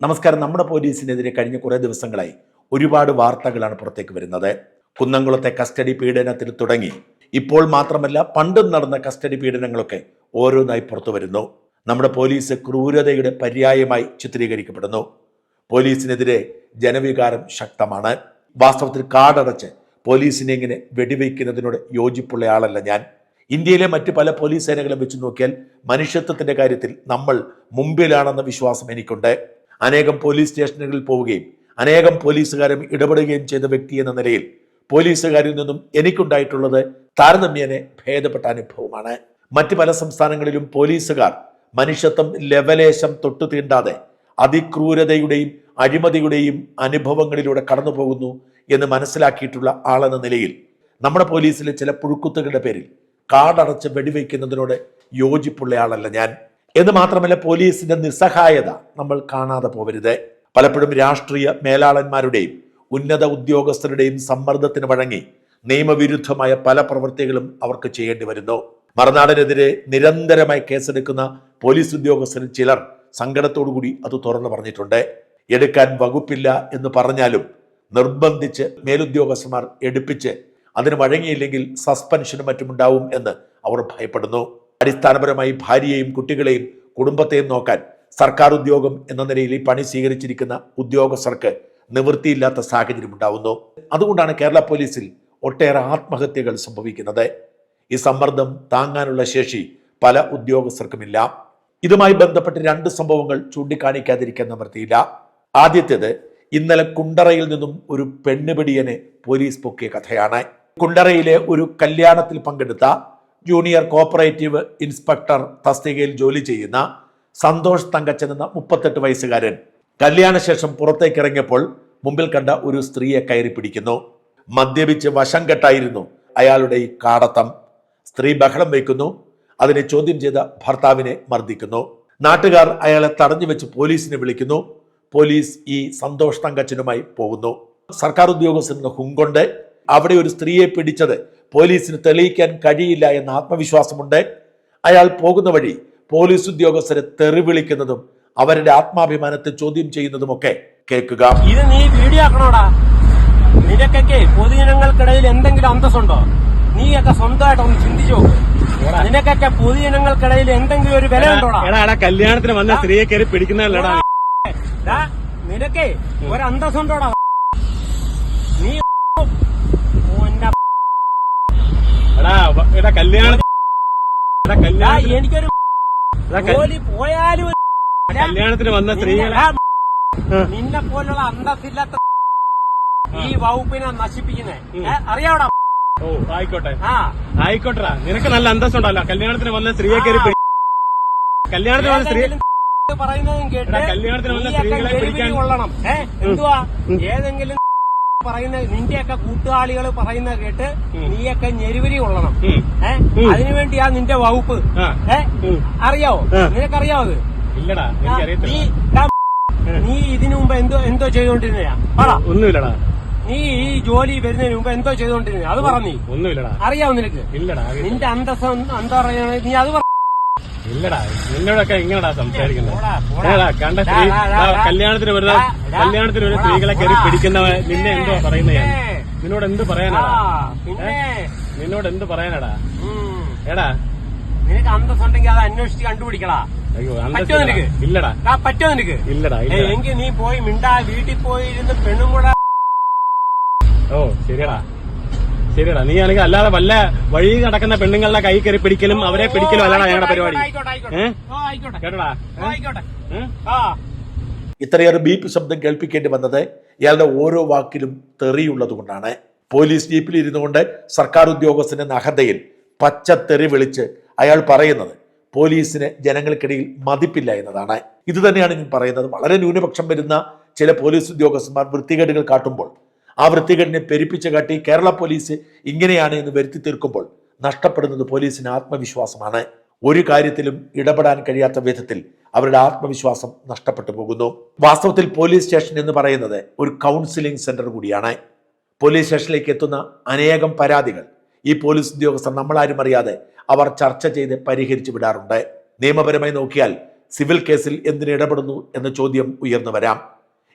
നമസ്കാരം. നമ്മുടെ പോലീസിനെതിരെ കഴിഞ്ഞ കുറേ ദിവസങ്ങളായി ഒരുപാട് വാർത്തകളാണ് പുറത്തേക്ക് വരുന്നത്. കുന്നംകുളത്തെ കസ്റ്റഡി പീഡനത്തിൽ തുടങ്ങി. ഇപ്പോൾ മാത്രമല്ല പണ്ടും നടന്ന കസ്റ്റഡി പീഡനങ്ങളൊക്കെ ഓരോന്നായി പുറത്തു വരുന്നു. നമ്മുടെ പോലീസ് ക്രൂരതയുടെ പര്യായമായി ചിത്രീകരിക്കപ്പെടുന്നു. പോലീസിനെതിരെ ജനവികാരം ശക്തമാണ്. വാസ്തവത്തിൽ കാടടച്ച് പോലീസിനെ ഇങ്ങനെ വെടിവെക്കുന്നതിനോട് യോജിപ്പുള്ള ആളല്ല ഞാൻ. ഇന്ത്യയിലെ മറ്റ് പല പോലീസ് സേനകളും വെച്ച് നോക്കിയാൽ മനുഷ്യത്വത്തിന്റെ കാര്യത്തിൽ നമ്മൾ മുമ്പിലാണെന്ന വിശ്വാസം എനിക്കുണ്ട്. അനേകം പോലീസ് സ്റ്റേഷനുകളിൽ പോവുകയും അനേകം പോലീസുകാരും ഇടപെടുകയും ചെയ്ത വ്യക്തി എന്ന നിലയിൽ പോലീസുകാരിൽ നിന്നും എനിക്കുണ്ടായിട്ടുള്ളത് താരതമ്യേന ഭേദപ്പെട്ട അനുഭവമാണ്. മറ്റ് പല സംസ്ഥാനങ്ങളിലും പോലീസുകാർ മനുഷ്യത്വം ലവലേശം തൊട്ടു തീണ്ടാതെ അതിക്രൂരതയുടെയും അഴിമതിയുടെയും അനുഭവങ്ങളിലൂടെ കടന്നു പോകുന്നു എന്ന് മനസ്സിലാക്കിയിട്ടുള്ള ആളെന്ന നിലയിൽ നമ്മുടെ പോലീസിലെ ചില പുഴുക്കുത്തുകളുടെ പേരിൽ കാടടച്ച് വെടിവെക്കുന്നതിനോട് യോജിപ്പുള്ള ആളല്ല ഞാൻ. എന്ന് മാത്രമല്ല പോലീസിന്റെ നിസ്സഹായത നമ്മൾ കാണാതെ പോവരുത്. പലപ്പോഴും രാഷ്ട്രീയ മേലാളന്മാരുടെയും ഉന്നത ഉദ്യോഗസ്ഥരുടെയും സമ്മർദ്ദത്തിന് വഴങ്ങി നിയമവിരുദ്ധമായ പല പ്രവൃത്തികളും അവർക്ക് ചെയ്യേണ്ടി വരുന്നു. മറുനാടിനെതിരെ നിരന്തരമായി കേസെടുക്കുന്ന പോലീസ് ഉദ്യോഗസ്ഥരിൽ ചിലർ സങ്കടത്തോടുകൂടി അത് തുറന്നു പറഞ്ഞിട്ടുണ്ട്. എടുക്കാൻ വകുപ്പില്ല എന്ന് പറഞ്ഞാലും നിർബന്ധിച്ച് മേലുദ്യോഗസ്ഥന്മാർ എടുപ്പിച്ച് അതിന് വഴങ്ങിയില്ലെങ്കിൽ സസ്പെൻഷനും മറ്റുമുണ്ടാവും എന്ന് അവർ ഭയപ്പെടുന്നു. അടിസ്ഥാനപരമായി ഭാര്യയെയും കുട്ടികളെയും കുടുംബത്തെയും നോക്കാൻ സർക്കാർ ഉദ്യോഗം എന്ന നിലയിൽ ഈ പണി സ്വീകരിച്ചിരിക്കുന്ന ഉദ്യോഗസ്ഥർക്ക് നിവൃത്തിയില്ലാത്ത സാഹചര്യം ഉണ്ടാവുന്നു. അതുകൊണ്ടാണ് കേരള പോലീസിൽ ഒട്ടേറെ ആത്മഹത്യകൾ സംഭവിക്കുന്നത്. ഈ സമ്മർദ്ദം താങ്ങാനുള്ള ശേഷി പല ഉദ്യോഗസ്ഥർക്കുമില്ല. ഇതുമായി ബന്ധപ്പെട്ട് രണ്ട് സംഭവങ്ങൾ ചൂണ്ടിക്കാണിക്കാതിരിക്കാൻ നിവൃത്തിയില്ല. ആദ്യത്തേത് ഇന്നലെ കുണ്ടറയിൽ നിന്നും ഒരു പെണ്ണുപിടിയനെ പോലീസ് പൊക്കിയ കഥയാണ്. കുണ്ടറയിലെ ഒരു കല്യാണത്തിൽ പങ്കെടുത്ത ജൂനിയർ കോപ്പറേറ്റീവ് ഇൻസ്പെക്ടർ തസ്തികയിൽ ജോലി ചെയ്യുന്ന സന്തോഷ് തങ്കച്ചൻ എന്ന മുപ്പത്തെട്ട് വയസ്സുകാരൻ കല്യാണശേഷം പുറത്തേക്ക് ഇറങ്ങിയപ്പോൾ മുമ്പിൽ കണ്ട ഒരു സ്ത്രീയെ കയറി പിടിക്കുന്നു. മദ്യപിച്ച് വശം കെട്ടായിരുന്നു അയാളുടെ ഈ കാടത്തം. സ്ത്രീ ബഹളം വയ്ക്കുന്നു. അതിനെ ചോദ്യം ചെയ്ത ഭർത്താവിനെ മർദ്ദിക്കുന്നു. നാട്ടുകാർ അയാളെ തടഞ്ഞു വെച്ച് പോലീസിനെ വിളിക്കുന്നു. പോലീസ് ഈ സന്തോഷ് തങ്കച്ചനുമായി പോകുന്നു. സർക്കാർ ഉദ്യോഗസ്ഥൻ ഹുങ്കൊണ്ട് അവിടെ ഒരു സ്ത്രീയെ പിടിച്ചത് പോലീസിന് തെളിയിക്കാൻ കഴിയില്ല എന്ന ആത്മവിശ്വാസമുണ്ട്. അയാൾ പോകുന്ന വഴി പോലീസ് ഉദ്യോഗസ്ഥരെ തെറി വിളിക്കുന്നതും അവരുടെ ആത്മാഭിമാനത്തെ ചോദ്യം ചെയ്യുന്നതുമൊക്കെ കേൾക്കുക. ഇത് നീ വീഡിയോ ആക്കണോടാ? നിനക്കൊക്കെ പൊതുജനങ്ങൾക്കിടയിൽ എന്തെങ്കിലും അന്തസ്സുണ്ടോ? നീയൊക്കെ സ്വന്തമായിട്ട് ഒന്ന് ചിന്തിച്ചു നോക്ക്. നിനക്കൊക്കെ പൊതുജനങ്ങൾക്കിടയിൽ എന്തെങ്കിലും ഒരു വില ഉണ്ടോടാ? എടാ എടാ കല്യാണത്തിന് വന്ന സ്ത്രീയെ കയറി പിടിക്കുന്നതല്ലടാ നിനക്കേ ഒരു അന്തസ്സുണ്ടോടാ എടാ കല്യാണ എനിക്കൊരു പോയാലും കല്യാണത്തിന് വന്ന സ്ത്രീകളെ നിന്നെ പോലുള്ള അന്തസ്സില്ലാത്ത ഈ വകുപ്പിനെ നശിപ്പിക്കുന്നേ. അറിയാവടാ? ഓ ആയിക്കോട്ടെ. ആ. ആയിക്കോട്ടെടാ. നിനക്ക് നല്ല അന്തസ്സുണ്ടല്ലോ. കല്യാണത്തിന് വന്ന സ്ത്രീയെ കയറി കല്യാണത്തിന് വന്ന സ്ത്രീ പറയുന്നതും കേട്ട് കല്യാണത്തിന് വന്ന സ്ത്രീകളെ പിടിക്കാൻ- കൊള്ളണം. ഏ എന്തുവാ? ഏതെങ്കിലും പറയുന്ന നിന്റെയൊക്കെ കൂട്ടുകാളികൾ പറയുന്ന കേട്ട് നീയൊക്കെ ഞെരുവരി കൊള്ളണം. ഏഹ് ഏ? അതിനുവേണ്ടിയാ നിന്റെ വകുപ്പ്. ഏഹ് ഏ? അറിയാവോ. നിനക്കറിയാവോ അത് ഇല്ലടാ നീ ഇതിനു മുമ്പ് എന്തോ എന്തോ ചെയ്തോണ്ടിരുന്നയാ. പറ. ഒന്നുമില്ലടാ. നീ ഈ ജോലി വരുന്നതിന് മുമ്പ് എന്തോ ചെയ്തോണ്ടിരുന്ന അത് പറഞ്ഞു ഒന്നുമില്ലടാ. അറിയാവോ നിനക്ക്? ഇല്ലടാ നിന്റെ അന്തസ് എന്താ പറയുക നീ അത് പറ. ഇല്ലടാ നിന്നോടൊക്കെ എങ്ങനെടാ സംസാരിക്കുന്നത്. കണ്ട സ്ത്രീ. കല്യാണത്തിന് വരുന്ന. കല്യാണത്തിന് ഒരു സ്ത്രീകളെ കയറി പോടാ. പിടിക്കുന്നവ നിന്നെ എന്തോ പറയുന്നത് ഞാൻ നിന്നോട് എന്ത് പറയാനാടാ നിന്നോട് എന്ത് പറയാനാടാ? എടാ. നിനക്ക് അന്തസ്സുണ്ടെങ്കിൽ അത് അന്വേഷിച്ച് കണ്ടുപിടിക്കടാ. പറ്റുമോ നിനക്ക്? ഇല്ലടാ. പറ്റോ നിനക്ക്? ഇല്ലടാ എങ്കിൽ നീ പോയി മിണ്ടാ വീട്ടിൽ പോയി ഇരുന്ന് പെണ്ണും കൂടെ ഓ ശരിയടാ. ശരിയടാ. നീ ആണെങ്കിൽ അല്ലാതെ വല്ല വഴി നടക്കുന്ന പെണ്ണുങ്ങളുടെ കൈ കയറി പിടിക്കലും അവരെ പിടിക്കലും അല്ലാതെ ഞങ്ങളുടെ പരിപാടി. കേട്ടടാ? ഇത്രയേറെ ബീപ്പ് ശബ്ദം കേൾപ്പിക്കേണ്ടി വന്നത് ഇയാളുടെ ഓരോ വാക്കിലും തെറിയുള്ളത് കൊണ്ടാണ്. പോലീസ് ജീപ്പിൽ ഇരുന്നു കൊണ്ട് സർക്കാർ ഉദ്യോഗസ്ഥന്റെ നഹതയിൽ തെറി വിളിച്ച് അയാൾ പറയുന്നത് പോലീസിന് ജനങ്ങൾക്കിടയിൽ മതിപ്പില്ല എന്നതാണ്. ഇത് തന്നെയാണ് ഞാൻ പറയുന്നത്. വളരെ ന്യൂനപക്ഷം വരുന്ന ചില പോലീസ് ഉദ്യോഗസ്ഥന്മാർ വൃത്തികേടുകൾ കാട്ടുമ്പോൾ ആ വൃത്തികേടിനെ പെരുപ്പിച്ച കാട്ടി കേരള പോലീസ് ഇങ്ങനെയാണ് എന്ന് വരുത്തി തീർക്കുമ്പോൾ നഷ്ടപ്പെടുന്നത് പോലീസിന് ആത്മവിശ്വാസമാണ്. ഒരു കാര്യത്തിലും ഇടപെടാൻ കഴിയാത്ത വിധത്തിൽ അവരുടെ ആത്മവിശ്വാസം നഷ്ടപ്പെട്ടു പോകുന്നു. വാസ്തവത്തിൽ പോലീസ് സ്റ്റേഷൻ എന്ന് പറയുന്നത് ഒരു കൗൺസിലിംഗ് സെന്റർ കൂടിയാണ്. പോലീസ് സ്റ്റേഷനിലേക്ക് എത്തുന്ന അനേകം പരാതികൾ ഈ പോലീസ് ഉദ്യോഗസ്ഥർ നമ്മളാരും അറിയാതെ അവർ ചർച്ച ചെയ്ത് പരിഹരിച്ചു വിടാറുണ്ട്. നിയമപരമായി നോക്കിയാൽ സിവിൽ കേസിൽ എന്തിന് ഇടപെടുന്നു എന്ന ചോദ്യം ഉയർന്നു വരാം.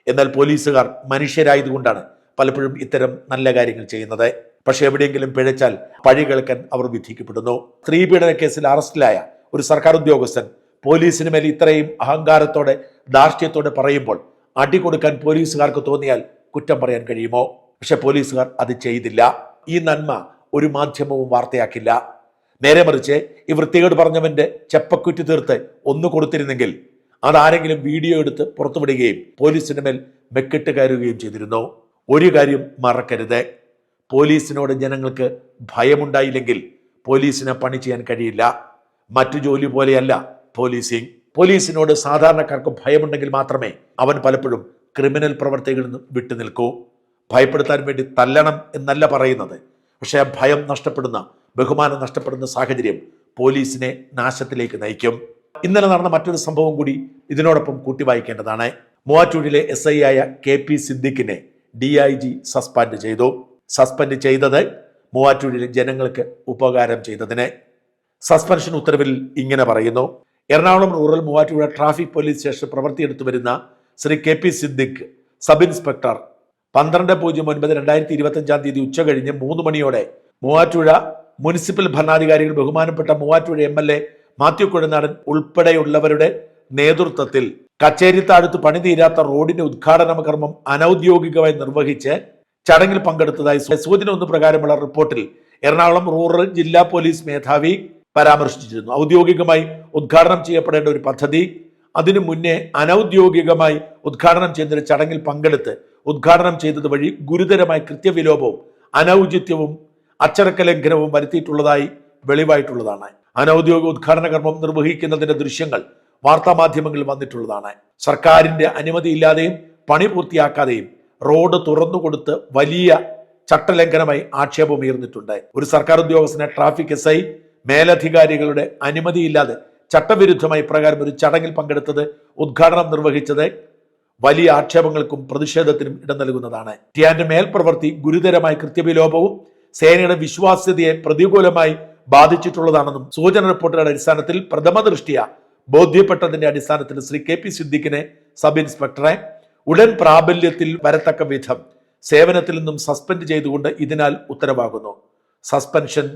എന്നാൽ പോലീസുകാർ മനുഷ്യരായതുകൊണ്ടാണ് പലപ്പോഴും ഇത്തരം നല്ല കാര്യങ്ങൾ ചെയ്യുന്നത്. പക്ഷെ എവിടെയെങ്കിലും പിഴച്ചാൽ പഴി കേൾക്കാൻ അവർ വിധിക്കപ്പെടുന്നു. സ്ത്രീപീഡന കേസിൽ അറസ്റ്റിലായ ഒരു സർക്കാർ ഉദ്യോഗസ്ഥൻ പോലീസിന് മേൽ ഇത്രയും അഹങ്കാരത്തോടെ ധാർഷ്ട്യത്തോടെ പറയുമ്പോൾ അടി കൊടുക്കാൻ പോലീസുകാർക്ക് തോന്നിയാൽ കുറ്റം പറയാൻ കഴിയുമോ? പക്ഷെ പോലീസുകാർ അത് ചെയ്തില്ല. ഈ നന്മ ഒരു മാധ്യമവും വാർത്തയാക്കില്ല. നേരെ മറിച്ച് ഈ വൃത്തികേട് പറഞ്ഞവന്റെ ചെപ്പക്കുറ്റി തീർത്ത് ഒന്ന് കൊടുത്തിരുന്നെങ്കിൽ അതാരെങ്കിലും വീഡിയോ എടുത്ത് പുറത്തുവിടുകയും പോലീസിന് മേൽ മെക്കിട്ട് കയറുകയും ചെയ്തിരുന്നു. ഒരു കാര്യം മറക്കരുത്. പോലീസിനോട് ജനങ്ങൾക്ക് ഭയമുണ്ടായില്ലെങ്കിൽ പോലീസിനെ പണി ചെയ്യാൻ കഴിയില്ല. മറ്റു ജോലി പോലെയല്ല പോലീസിങ്. പോലീസിനോട് സാധാരണക്കാർക്ക് ഭയമുണ്ടെങ്കിൽ മാത്രമേ അവൻ പലപ്പോഴും ക്രിമിനൽ പ്രവർത്തികളിൽ നിന്ന് വിട്ടുനിൽക്കൂ ഭയപ്പെടുത്താൻ വേണ്ടി തല്ലണം എന്നല്ല പറയുന്നത്. പക്ഷേ ആ ഭയം നഷ്ടപ്പെടുന്ന ബഹുമാനം നഷ്ടപ്പെടുന്ന സാഹചര്യം പോലീസിനെ നാശത്തിലേക്ക് നയിക്കും. ഇന്നലെ നടന്ന മറ്റൊരു സംഭവം കൂടി ഇതിനോടൊപ്പം കൂട്ടി വായിക്കേണ്ടതാണ്. മൂവാറ്റൂരിലെ എസ് ഐ ആയ കെ പി സിദ്ദിഖിനെ ഡി ഐ ജി സസ്പെൻഡ് ചെയ്തു. സസ്പെൻഡ് ചെയ്തത് മൂവാറ്റൂരിലെ ജനങ്ങൾക്ക് ഉപകാരം ചെയ്തതിന്. സസ്പെൻഷൻ ഉത്തരവിൽ ഇങ്ങനെ പറയുന്നു. Ernakulam rural Muvattupuzha traffic police station പ്രവർത്തിയെടുത്തു വരുന്ന Shri K P Siddique sub inspector പന്ത്രണ്ട് പൂജ്യം ഒൻപത് രണ്ടായിരത്തി ഇരുപത്തി അഞ്ചാം തീയതി ഉച്ച കഴിഞ്ഞ് മൂന്ന് മണിയോടെ മൂവാറ്റുപുഴ മുനിസിപ്പൽ ഭരണാധികാരികൾ ബഹുമാനപ്പെട്ട Muvattupuzha M L A Mathew Kuzhalnadan ഉൾപ്പെടെയുള്ളവരുടെ നേതൃത്വത്തിൽ കച്ചേരിത്താഴത്ത് പണി തീരാത്ത റോഡിന്റെ ഉദ്ഘാടന കർമ്മം അനൌദ്യോഗികമായി നിർവഹിച്ച് ചടങ്ങിൽ പങ്കെടുത്തതായി സൂചന ഒന്ന് പ്രകാരമുള്ള റിപ്പോർട്ടിൽ എറണാകുളം റൂറൽ ജില്ലാ പോലീസ് മേധാവി പരാമർശിച്ചിരുന്നു. ഔദ്യോഗികമായി ഉദ്ഘാടനം ചെയ്യപ്പെടേണ്ട ഒരു പദ്ധതി അതിനു മുന്നേ അനൌദ്യോഗികമായി ഉദ്ഘാടനം ചെയ്തൊരു ചടങ്ങിൽ പങ്കെടുത്ത് ഉദ്ഘാടനം ചെയ്തത് വഴി ഗുരുതരമായ കൃത്യവിലോപവും അനൌചിത്യവും അച്ചടക്ക ലംഘനവും വരുത്തിയിട്ടുള്ളതായി വെളിവായിട്ടുള്ളതാണ്. അനൌദ്യോഗിക ഉദ്ഘാടന കർമ്മം നിർവഹിക്കുന്നതിന്റെ ദൃശ്യങ്ങൾ വാർത്താമാധ്യമങ്ങളിൽ വന്നിട്ടുള്ളതാണ്. സർക്കാരിന്റെ അനുമതിയില്ലാതെയും പണി പൂർത്തിയാക്കാതെയും റോഡ് തുറന്നുകൊടുത്ത് വലിയ ചട്ടലംഘനമായി ആക്ഷേപം ഉയർന്നിട്ടുണ്ട്. ഒരു സർക്കാർ ഉദ്യോഗസ്ഥനെ ട്രാഫിക് എസ് ഐ മേലധികാരികളുടെ അനുമതിയില്ലാതെ ചട്ടവിരുദ്ധമായി പ്രകാരം ഒരു ചടങ്ങിൽ പങ്കെടുത്തത് ഉദ്ഘാടനം നിർവഹിച്ചത് വലിയ ആക്ഷേപങ്ങൾക്കും പ്രതിഷേധത്തിനും ഇടം നൽകുന്നതാണ്. ടിയാന്റെ മേൽപ്രവൃത്തി ഗുരുതരമായ കൃത്യവിലോപവും സേനയുടെ വിശ്വാസ്യതയെ പ്രതികൂലമായി ബാധിച്ചിട്ടുള്ളതാണെന്നും സൂചന റിപ്പോർട്ടുകളുടെ അടിസ്ഥാനത്തിൽ പ്രഥമ ദൃഷ്ടിയ ബോധ്യപ്പെട്ടതിന്റെ അടിസ്ഥാനത്തിൽ ശ്രീ കെ പി സിദ്ദിഖിനെ സബ് ഇൻസ്പെക്ടറെ ഉടൻ പ്രാബല്യത്തിൽ വരത്തക്ക വിധം സേവനത്തിൽ നിന്നും സസ്പെൻഡ് ചെയ്തുകൊണ്ട് ഇതിനാൽ ഉത്തരവാകുന്നു. സസ്പെൻഷൻ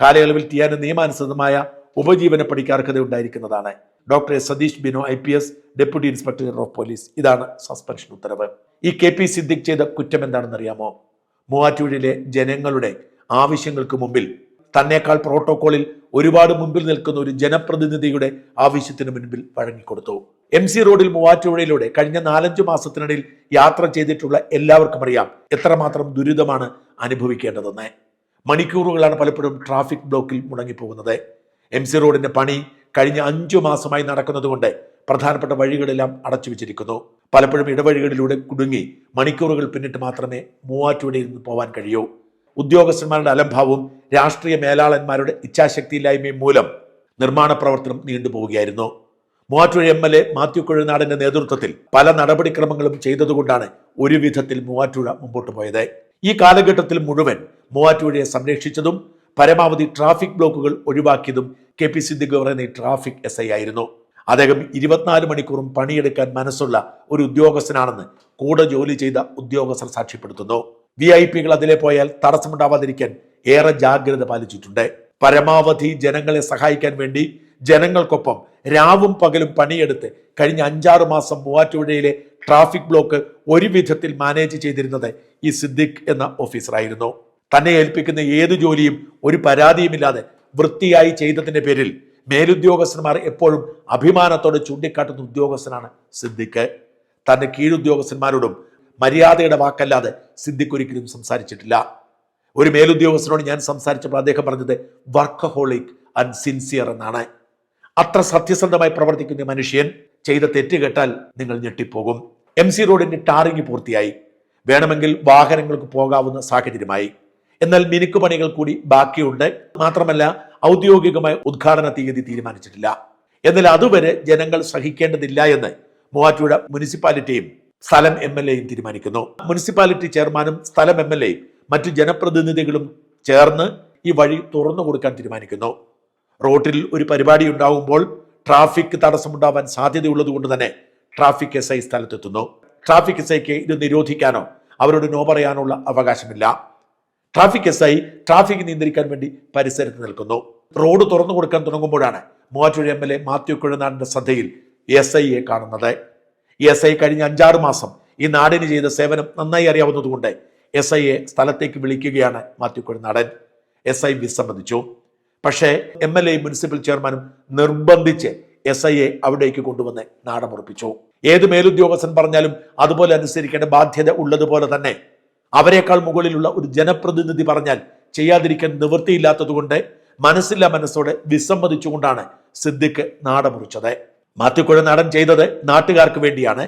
കാലയളവിൽ ചെയ്യാനും നിയമാനുസൃതമായ ഉപജീവന പണിക്ക് ഉണ്ടായിരിക്കുന്നതാണ്. Doctor S Satheesh Bino I P S deputy inspector general of police. ഇതാണ് സസ്പെൻഷൻ ഉത്തരവ്. ഈ കെ പി സിദ്ദിഖ് ചെയ്ത കുറ്റം എന്താണെന്ന് അറിയാമോ മൂവാറ്റൂരിലെ ജനങ്ങളുടെ ആവശ്യങ്ങൾക്ക് മുമ്പിൽ തന്നേക്കാൾ പ്രോട്ടോകോളിൽ ഒരുപാട് മുമ്പിൽ നിൽക്കുന്ന ഒരു ജനപ്രതിനിധിയുടെ ആവശ്യത്തിന് മുൻപിൽ വഴങ്ങിക്കൊടുത്തു. എം സി റോഡിൽ മൂവാറ്റുപുഴയിലൂടെ കഴിഞ്ഞ നാലഞ്ചു മാസത്തിനിടയിൽ യാത്ര ചെയ്തിട്ടുള്ള എല്ലാവർക്കും അറിയാം എത്രമാത്രം ദുരിതമാണ് അനുഭവിക്കേണ്ടതെന്ന്. മണിക്കൂറുകളാണ് പലപ്പോഴും ട്രാഫിക് ബ്ലോക്കിൽ മുടങ്ങിപ്പോകുന്നത്. എം സി റോഡിന്റെ പണി കഴിഞ്ഞ അഞ്ചു മാസമായി നടക്കുന്നതുകൊണ്ട് പ്രധാനപ്പെട്ട വഴികളെല്ലാം അടച്ചു വെച്ചിരിക്കുന്നു. പലപ്പോഴും ഇടവഴികളിലൂടെ കുടുങ്ങി മണിക്കൂറുകൾ പിന്നിട്ട് മാത്രമേ മൂവാറ്റുപുഴയിൽ നിന്ന് പോവാൻ കഴിയൂ. ഉദ്യോഗസ്ഥന്മാരുടെ അലംഭാവവും രാഷ്ട്രീയ മേലാളന്മാരുടെ ഇച്ഛാശക്തിയില്ലായ്മയും മൂലം നിർമ്മാണ പ്രവർത്തനം നീണ്ടുപോവുകയായിരുന്നു Muvattupuzha M L A Mathew കുഴനാടിന്റെ നേതൃത്വത്തിൽ പല നടപടിക്രമങ്ങളും ചെയ്തതുകൊണ്ടാണ് ഒരു വിധത്തിൽ മൂവാറ്റുപുഴ മുമ്പോട്ട് പോയത്. ഈ കാലഘട്ടത്തിൽ മുഴുവൻ മൂവാറ്റുപുഴയെ സംരക്ഷിച്ചതും പരമാവധി ട്രാഫിക് ബ്ലോക്കുകൾ ഒഴിവാക്കിയതും കെ പി സിദ്ദിഖ് പറയുന്ന ട്രാഫിക് എസ് ഐ ആയിരുന്നു. അദ്ദേഹം ഇരുപത്തിനാല് മണിക്കൂറും പണിയെടുക്കാൻ മനസ്സുള്ള ഒരു ഉദ്യോഗസ്ഥനാണെന്ന് കൂടെ ജോലി ചെയ്ത ഉദ്യോഗസ്ഥർ സാക്ഷ്യപ്പെടുത്തുന്നു. വി ഐ പികൾ അതിലെ പോയാൽ തടസ്സമുണ്ടാവാതിരിക്കാൻ ഏറെ ജാഗ്രത പാലിച്ചിട്ടുണ്ട്. പരമാവധി ജനങ്ങളെ സഹായിക്കാൻ വേണ്ടി ജനങ്ങൾക്കൊപ്പം രാവും പകലും പണിയെടുത്ത് കഴിഞ്ഞ അഞ്ചാറ് മാസം മൂവാറ്റുപുഴയിലെ ട്രാഫിക് ബ്ലോക്ക് ഒരു വിധത്തിൽ മാനേജ് ചെയ്തിരുന്നത് ഈ സിദ്ദിഖ് എന്ന ഓഫീസറായിരുന്നു. തന്നെ ഏൽപ്പിക്കുന്ന ഏത് ജോലിയും ഒരു പരാതിയുമില്ലാതെ വൃത്തിയായി ചെയ്തതിന്റെ പേരിൽ മേലുദ്യോഗസ്ഥന്മാർ എപ്പോഴും അഭിമാനത്തോടെ ചൂണ്ടിക്കാട്ടുന്ന ഉദ്യോഗസ്ഥനാണ് സിദ്ദിഖ്. തന്റെ കീഴുദ്യോഗസ്ഥന്മാരോടും മര്യാദയുടെ വാക്കല്ലാതെ സിദ്ധിക്കൊരിക്കലും സംസാരിച്ചിട്ടില്ല. ഒരു മേലുദ്യോഗസ്ഥനോട് ഞാൻ സംസാരിച്ചപ്പോൾ അദ്ദേഹം പറഞ്ഞത് വർക്കഹോളിക് ആൻഡ് സിൻസിയർ എന്നാണ്. അത്ര സത്യസന്ധമായി പ്രവർത്തിക്കുന്ന മനുഷ്യൻ ചെയ്ത തെറ്റ് കേട്ടാൽ നിങ്ങൾ ഞെട്ടിപ്പോകും. എം സി റോഡിന്റെ ടാറിങ് പൂർത്തിയായി. വേണമെങ്കിൽ വാഹനങ്ങൾക്ക് പോകാവുന്ന സാഹചര്യമായി. എന്നാൽ മിനുക്ക് പണികൾ കൂടി ബാക്കിയുണ്ട്. മാത്രമല്ല ഔദ്യോഗികമായ ഉദ്ഘാടന തീയതി തീരുമാനിച്ചിട്ടില്ല. എന്നാൽ അതുവരെ ജനങ്ങൾ സഹിക്കേണ്ടതില്ല എന്ന് മൂവാറ്റുപുഴ മുനിസിപ്പാലിറ്റിയും സ്ഥലം എം എൽ എയും തീരുമാനിക്കുന്നു. മുനിസിപ്പാലിറ്റി ചെയർമാനും സ്ഥലം എം എൽ എയും മറ്റു ജനപ്രതിനിധികളും ചേർന്ന് ഈ വഴി തുറന്നു കൊടുക്കാൻ തീരുമാനിക്കുന്നു. റോട്ടിൽ ഒരു പരിപാടി ഉണ്ടാകുമ്പോൾ ട്രാഫിക് തടസ്സമുണ്ടാവാൻ സാധ്യതയുള്ളത് കൊണ്ട് തന്നെ ട്രാഫിക് എസ് ഐ സ്ഥലത്തെത്തുന്നു. ട്രാഫിക് എസ് ഐക്ക് ഇത് നിരോധിക്കാനോ അവരോട് നോ പറയാനുള്ള അവകാശമില്ല. ട്രാഫിക് എസ് ഐ ട്രാഫിക് നിയന്ത്രിക്കാൻ വേണ്ടി പരിസരത്ത് നിൽക്കുന്നു. റോഡ് തുറന്നു കൊടുക്കാൻ തുടങ്ങുമ്പോഴാണ് Muvattupuzha M L A Mathew കുഴനാടിന്റെ ശ്രദ്ധയിൽ എസ് ഐയെ കാണുന്നത്. എസ് ഐ കഴിഞ്ഞ അഞ്ചാറ് മാസം ഈ നാടിന് ചെയ്ത സേവനം നന്നായി അറിയാവുന്നതുകൊണ്ട് എസ് ഐയെ സ്ഥലത്തേക്ക് വിളിക്കുകയാണ് മാത്യു നടൻ. എസ് ഐ വിസമ്മതിച്ചു. പക്ഷേ എം എൽ എ മുനിസിപ്പൽ ചെയർമാനും നിർബന്ധിച്ച് എസ് ഐയെ അവിടേക്ക് കൊണ്ടുവന്ന് നാടമുറപ്പിച്ചു. ഏത് മേലുദ്യോഗസ്ഥൻ പറഞ്ഞാലും അതുപോലെ അനുസരിക്കേണ്ട ബാധ്യത ഉള്ളതുപോലെ തന്നെ അവരെക്കാൾ മുകളിലുള്ള ഒരു ജനപ്രതിനിധി പറഞ്ഞാൽ ചെയ്യാതിരിക്കാൻ നിവൃത്തിയില്ലാത്തതുകൊണ്ട് മനസ്സില്ല മനസ്സോടെ വിസമ്മതിച്ചുകൊണ്ടാണ് സിദ്ദിഖ് നാടമുറിച്ചത്. മാത്യുക്കുഴ നാടൻ ചെയ്തത് നാട്ടുകാർക്ക് വേണ്ടിയാണ്.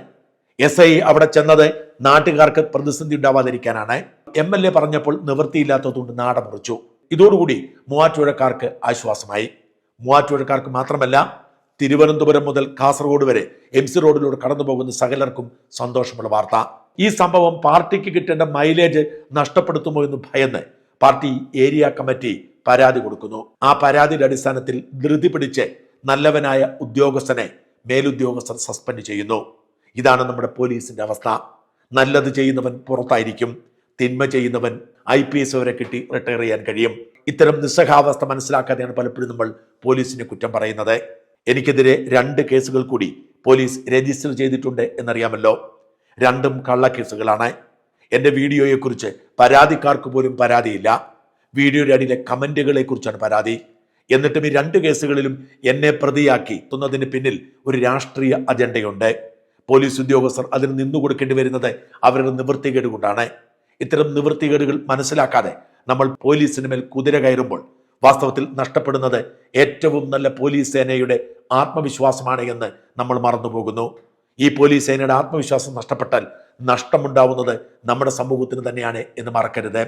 എസ് ഐ അവിടെ ചെന്നത് നാട്ടുകാർക്ക് പ്രതിസന്ധി ഉണ്ടാവാതിരിക്കാനാണ്. എം എൽ എ പറഞ്ഞപ്പോൾ നിവൃത്തിയില്ലാത്തതുകൊണ്ട് നാടമുറിച്ചു ഇതോടുകൂടി മൂവാറ്റുപുഴക്കാർക്ക് ആശ്വാസമായി. മൂവാറ്റുപുഴക്കാർക്ക് മാത്രമല്ല തിരുവനന്തപുരം മുതൽ കാസർഗോഡ് വരെ എം സി റോഡിലൂടെ കടന്നു പോകുന്ന സകലർക്കും സന്തോഷമുള്ള വാർത്ത. ഈ സംഭവം പാർട്ടിക്ക് കിട്ടേണ്ട മൈലേജ് നഷ്ടപ്പെടുത്തുമോ എന്ന് ഭയന്ന് പാർട്ടി ഏരിയ കമ്മിറ്റി പരാതി കൊടുക്കുന്നു. ആ പരാതിയുടെ അടിസ്ഥാനത്തിൽ ധൃതി പിടിച്ച് നല്ലവനായ ഉദ്യോഗസ്ഥനെ മേലുദ്യോഗസ്ഥൻ സസ്പെൻഡ് ചെയ്യുന്നു. ഇതാണ് നമ്മുടെ പോലീസിന്റെ അവസ്ഥ. നല്ലത് ചെയ്യുന്നവൻ പുറത്തായിരിക്കും. തിന്മ ചെയ്യുന്നവൻ ഐ പി എസ് വരെ കിട്ടി റിട്ടയർ ചെയ്യാൻ കഴിയും. ഇത്തരം നിസ്സഹാവസ്ഥ മനസ്സിലാക്കാതെയാണ് പലപ്പോഴും നമ്മൾ പോലീസിനെ കുറ്റം പറയുന്നത്. എനിക്കെതിരെ രണ്ട് കേസുകൾ കൂടി പോലീസ് രജിസ്റ്റർ ചെയ്തിട്ടുണ്ട് എന്നറിയാമല്ലോ. രണ്ടും കള്ളക്കേസുകളാണ്. എന്റെ വീഡിയോയെക്കുറിച്ച് പരാതിക്കാർക്ക് പോലും പരാതിയില്ല. വീഡിയോയുടെ അടിയിലെ കമന്റുകളെ കുറിച്ചാണ് പരാതി. എന്നിട്ടും ഈ രണ്ട് കേസുകളിലും എന്നെ പ്രതിയാക്കി. തുന്നതിന് പിന്നിൽ ഒരു രാഷ്ട്രീയ അജണ്ടയുണ്ട്. പോലീസ് ഉദ്യോഗസ്ഥർ അതിന് നിന്നുകൊടുക്കേണ്ടി വരുന്നത് അവരുടെ നിവൃത്തികേട് കൊണ്ടാണ് ഇത്തരം നിവൃത്തികേടുകൾ മനസ്സിലാക്കാതെ നമ്മൾ പോലീസിന് മേൽ കുതിര കയറുമ്പോൾ വാസ്തവത്തിൽ നഷ്ടപ്പെടുന്നത് ഏറ്റവും നല്ല പോലീസ് സേനയുടെ ആത്മവിശ്വാസമാണ് എന്ന് നമ്മൾ മറന്നുപോകുന്നു. ഈ പോലീസ് സേനയുടെ ആത്മവിശ്വാസം നഷ്ടപ്പെട്ടാൽ നഷ്ടമുണ്ടാവുന്നത് നമ്മുടെ സമൂഹത്തിന് തന്നെയാണ് എന്ന് മറക്കരുത്.